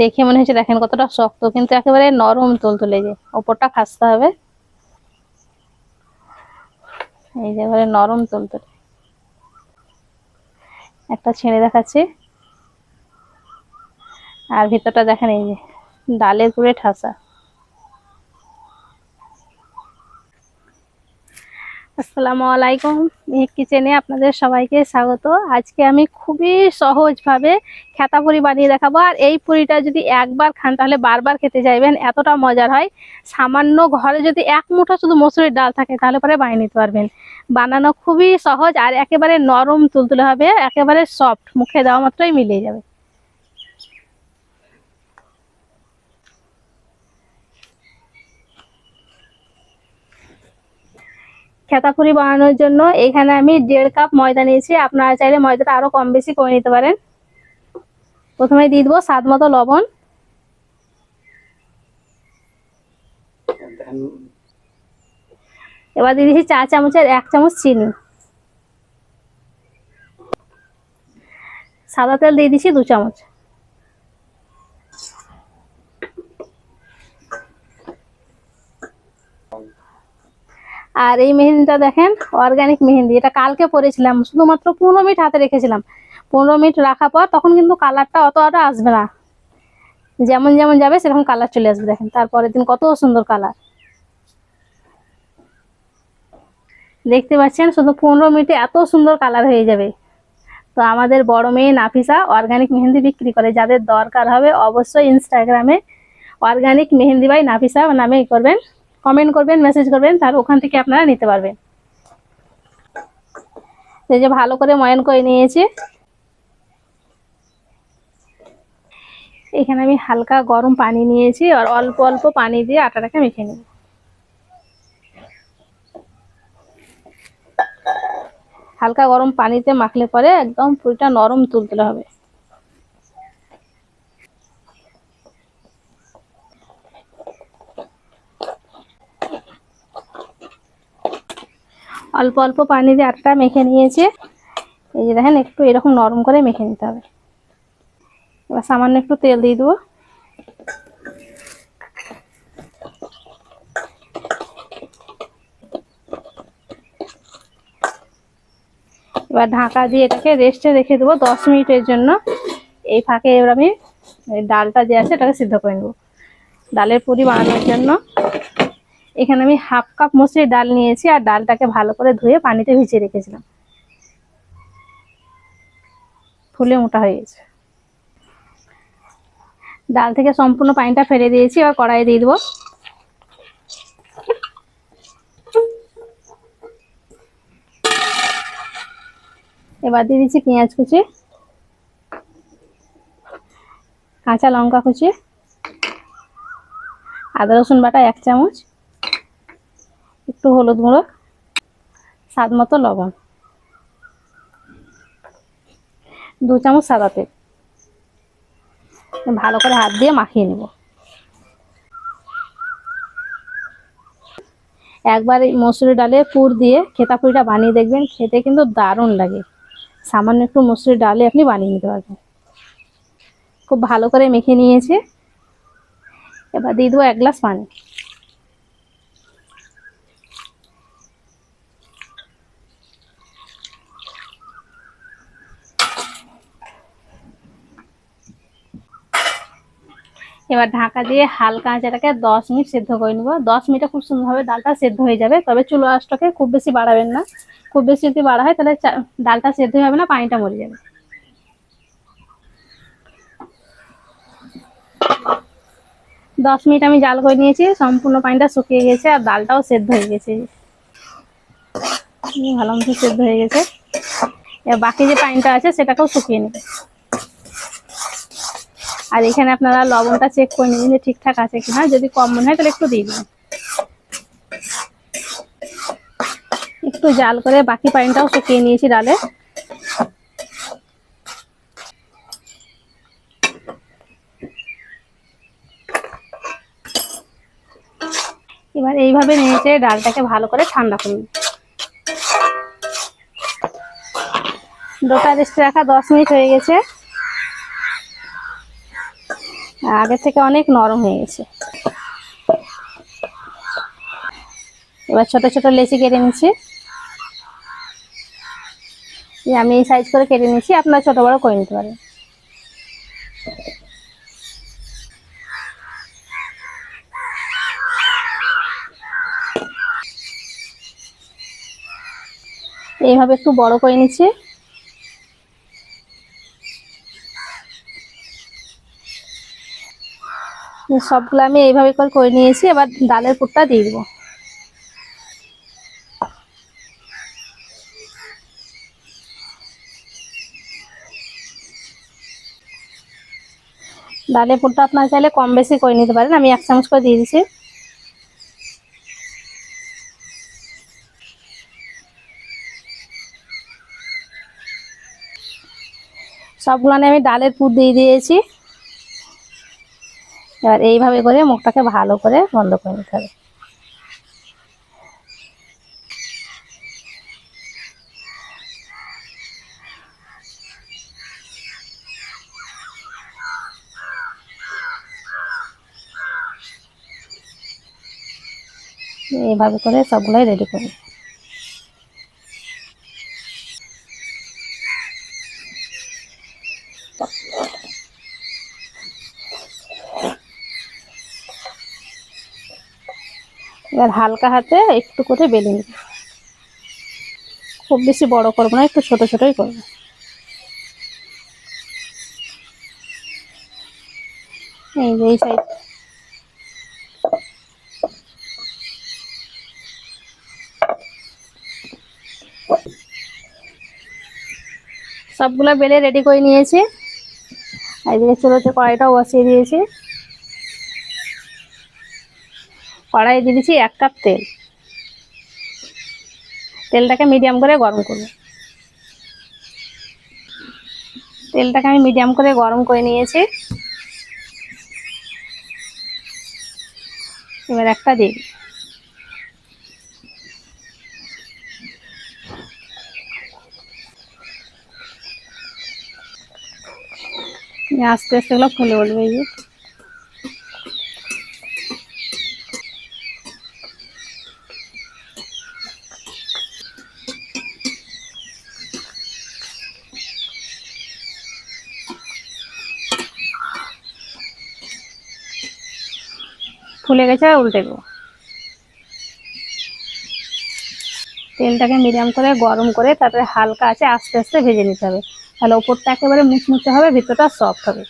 দেখে মনে হচ্ছে দেখেন কতটা শক্ত, কিন্তু একেবারে নরম তুলতুলে যে ওপরটা খাসতে হবে। এই যে এবারে নরম তুলতুলে। একটা ছেড়ে দেখাচ্ছি। আর ভিতরটা দেখেন এই যে, ডালের পুরে ঠাসা। আসসালামু আলাইকুম। কিচেনে আপনাদের সবাইকে স্বাগত। আজকে আমি খুবই সহজভাবে খেতা পুরি বানিয়ে দেখাবো। আর এই পুরিটা যদি একবার খান, তাহলে বারবার খেতে চাইবেন এতটা মজার হয়। সামান্য ঘরে যদি এক মুঠো শুধু মসুরির ডাল থাকে, তাহলে পরে বানিয়ে নিতে পারবেন। বানানো খুবই সহজ আর একেবারে নরম তুলতুলে হবে, একেবারে সফট মুখে দেওয়া মাত্রই মিলিয়ে যাবে। খেতাপুরি বানানোর জন্য এখানে আমি দেড় কাপ ময়দা নিয়েছি। আপনারা চাইলে ময়দাটা আরও কম বেশি করে নিতে পারেন। প্রথমে দিয়ে দেবো স্বাদ মতো লবণ। এবার দিয়ে দিচ্ছি চা চামচের এক চামচ চিনি। সাদা তেল দিয়ে দিচ্ছি দু চামচ। আর এই মেহেন্দিটা দেখেন অর্গানিক মেহেন্দি। এটা কালকে পরেছিলাম, শুধুমাত্র পনেরো মিনিট হাতে রেখেছিলাম। পনেরো মিনিট রাখার পর তখন কিন্তু কালারটা অত অত আসবে না। যেমন যেমন যাবে, সেরকম কালার চলে আসবে, দেখেন। তারপরের দিন কত সুন্দর কালার দেখতে পাচ্ছেন, শুধু পনেরো মিনিটে এত সুন্দর কালার হয়ে যাবে। তো আমাদের বড় মেয়ে নাফিসা অর্গানিক মেহেন্দি বিক্রি করে। যাদের দরকার হবে, অবশ্যই ইনস্টাগ্রামে অর্গানিক মেহেন্দি বাই নাফিসা নামে করবেন। কমেন্ট করবেন মেসেজ করবেন, তার ওখান থেকে আপনারা নিতে পারবেন। এই যে ভালো করে ময়ন করে নিয়েছি। এখানে আমি হালকা গরম পানি নিয়েছি আর অল্প অল্প পানি দিয়ে আটাটাকে মেখে নেব হালকা গরম পানিতে মাখলে পরে একদম পুরিটা নরম তুলতে হবে। অল্প অল্প পানি দিয়ে আটাটা মেখে নিয়েছে। এই যে দেখেন, একটু এরকম নরম করে মেখে নিতে হবে। এবার সামান্য একটু তেল দিয়ে দেবো। এবার ঢাকা দিয়ে এটাকে রেস্টে রেখে দেবো দশ মিনিটের জন্য। এই ফাঁকে এবার আমি ডালটা যে আছে, এটাকে সিদ্ধ করে নেব। ডালের পুরি বানানোর জন্য। এখানে আমি হাফ কাপ মসুরির ডাল নিয়েছি আর ডালটাকে ভালো করে ধুয়ে পানিতে ভিজিয়ে রেখেছিলাম। ফুলে মোটা হয়ে গেছে। ডাল থেকে সম্পূর্ণ পানিটা ফেলে দিয়েছি, এবার কড়াইয়ে দিয়ে দেবো। এবার দিয়ে দিচ্ছি পেঁয়াজ কুচি, কাঁচা লঙ্কা কুচি, আদা রসুন বাটা এক চামচ একটু হলুদ গুঁড়ো, স্বাদ মতো লবণ। দু চামচ সাদা তেল। ভালো করে হাত দিয়ে মাখিয়ে নেব। একবার এই মসুরি ডালে পুর দিয়ে খেতা পুরিটা বানিয়ে দেখবেন, খেতে কিন্তু দারুণ লাগে। সামান্য একটু মসুরি ডালে আপনি বানিয়ে নিতে পারবেন। খুব ভালো করে মেখে নিয়েছে। এবার দিয়ে দেবো এক গ্লাস পানি। এবার ঢাকা দিয়ে হালকা আঁচেটাকে দশ মিনিট সেদ্ধ করে নেব। দশ মিনিটে খুব সুন্দরভাবে ডালটা সেদ্ধ হয়ে যাবে, তবে চুলো আঁচটাকে খুব বেশি বাড়াবেন না। খুব বেশি যদি বাড়া হয়, তাহলে ডালটা সেদ্ধ হবে না, পানিটা মরে যাবে। দশ মিনিট আমি জাল করে নিয়েছি, সম্পূর্ণ পানিটা শুকিয়ে গেছে আর ডালটাও সেদ্ধ হয়ে গেছে। ভালো মতো সেদ্ধ হয়ে গেছে। বাকি যে পানিটা আছে, সেটাকেও শুকিয়ে নেবে। আর এখানে আপনারা লবণটা চেক করে নেবেন যে ঠিকঠাক আছে কিনা। যদি কম মনে হয় তাহলে একটু দিয়ে দিন। একটু জাল করে বাকি পানিটাও শুকিয়ে নিয়েছি ডালে। এবার এইভাবে নিয়েছে ডালটাকে ভালো করে ঠান্ডা করুন ডোটা রেস্টে রাখা দশ মিনিট হয়ে গেছে। আগে থেকে অনেক নরম হয়ে গেছে। এবার ছোট ছোট লেচি কেটে নিচ্ছি। আমি এই সাইজ করে কেটে নিচ্ছি, আপনারা ছোট বড় করে নিতে পারেন। এইভাবে একটু বড় করে নিচ্ছি। সবগুলো আমি এইভাবে করে করে নিয়েছি, এবার ডালের পুরটা দিয়ে দেবো। ডালের পুরটা আপনার চাইলে কম বেশি করে নিতে পারেন, আমি এক চামচ করে দিয়ে দিচ্ছি। সবগুলো আমি ডালের পুর দিয়ে দিয়েছি। এবার এইভাবে করে মুখটাকে ভালো করে বন্ধ করে নিতে হবে। এইভাবে করে সবগুলাই রেডি করি এবার হালকা হাতে একটু করে বেলে নিব। খুব বেশি বড় করব না, একটু ছোট ছোটই করব। এই যে, এই সাইড সবগুলো বেলে রেডি করে নিয়েছি। আর এদিকে চুলোতে কড়াইটাও বসিয়ে দিয়েছি। কড়াই দিয়ে দিচ্ছি এক কাপ তেল। তেলটাকে মিডিয়াম করে গরম করব। তেলটাকে আমি মিডিয়াম করে গরম করে নিয়েছি। এবার একটা দিই। আস্তে আস্তে এগুলো ফুলে উঠবে ফুলে গেছে, উল্টে দেবো। তেলটাকে মিডিয়াম করে, গরম করে, তারপরে হালকা আছে, আস্তে আস্তে ভেজে নিতে হবে। তাহলে ওপরটা একেবারে মুচমুচে হবে, ভিতরটা সফট হবে।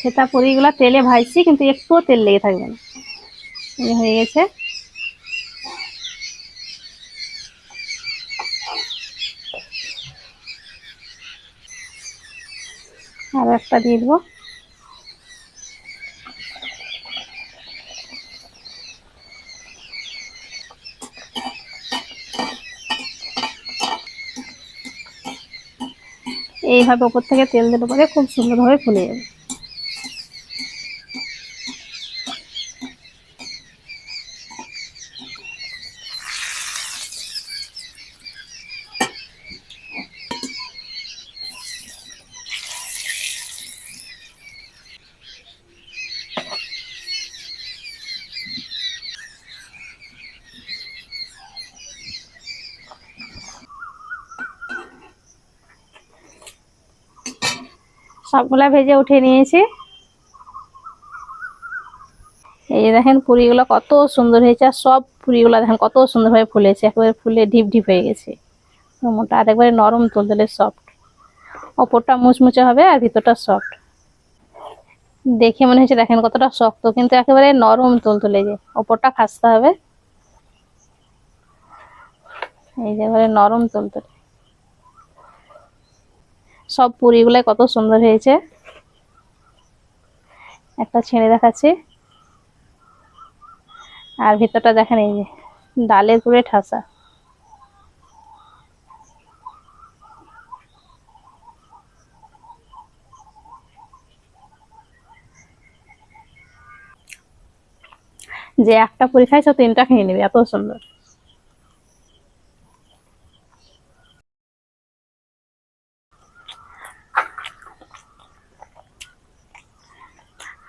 সেটা পুরিগুলো তেলে ভাজছি, কিন্তু একটুও তেল লেগে থাকবে না। হয়ে গেছে। একটা দিয়ে দেবো। এইভাবে ওপর থেকে তেল দিলে পরে খুব সুন্দরভাবে ফুলে যাবে। সবগুলা ভেজে উঠে নিয়েছি। এই দেখেন পুরিগুলো কত সুন্দর হয়েছে, আর সব পুরিগুলো দেখেন কত সুন্দরভাবে ফুলেছে, একেবারে ফুলে ঢিপ ঢিপ হয়ে গেছে। মোটা, আর একবারে নরম তুলতুলে সফট ওপরটা মুচমুচে হবে, আর ভিতরটা সফট দেখে মনে হচ্ছে দেখেন কতটা শক্ত, কিন্তু একেবারে নরম তুলতুলে যে, ওপরটা খাসতে হবে। এই যে এবারে নরম তুলতুলে। সব পুরিগুলাই কত সুন্দর হয়েছে। একটা ছেড়ে দেখাচ্ছি। আর ভিতরটা দেখেন এই যে, ডালের পুরে ঠাসা। যে একটা পুরি খাইছো, তিনটা খেয়ে নিবে, এত সুন্দর।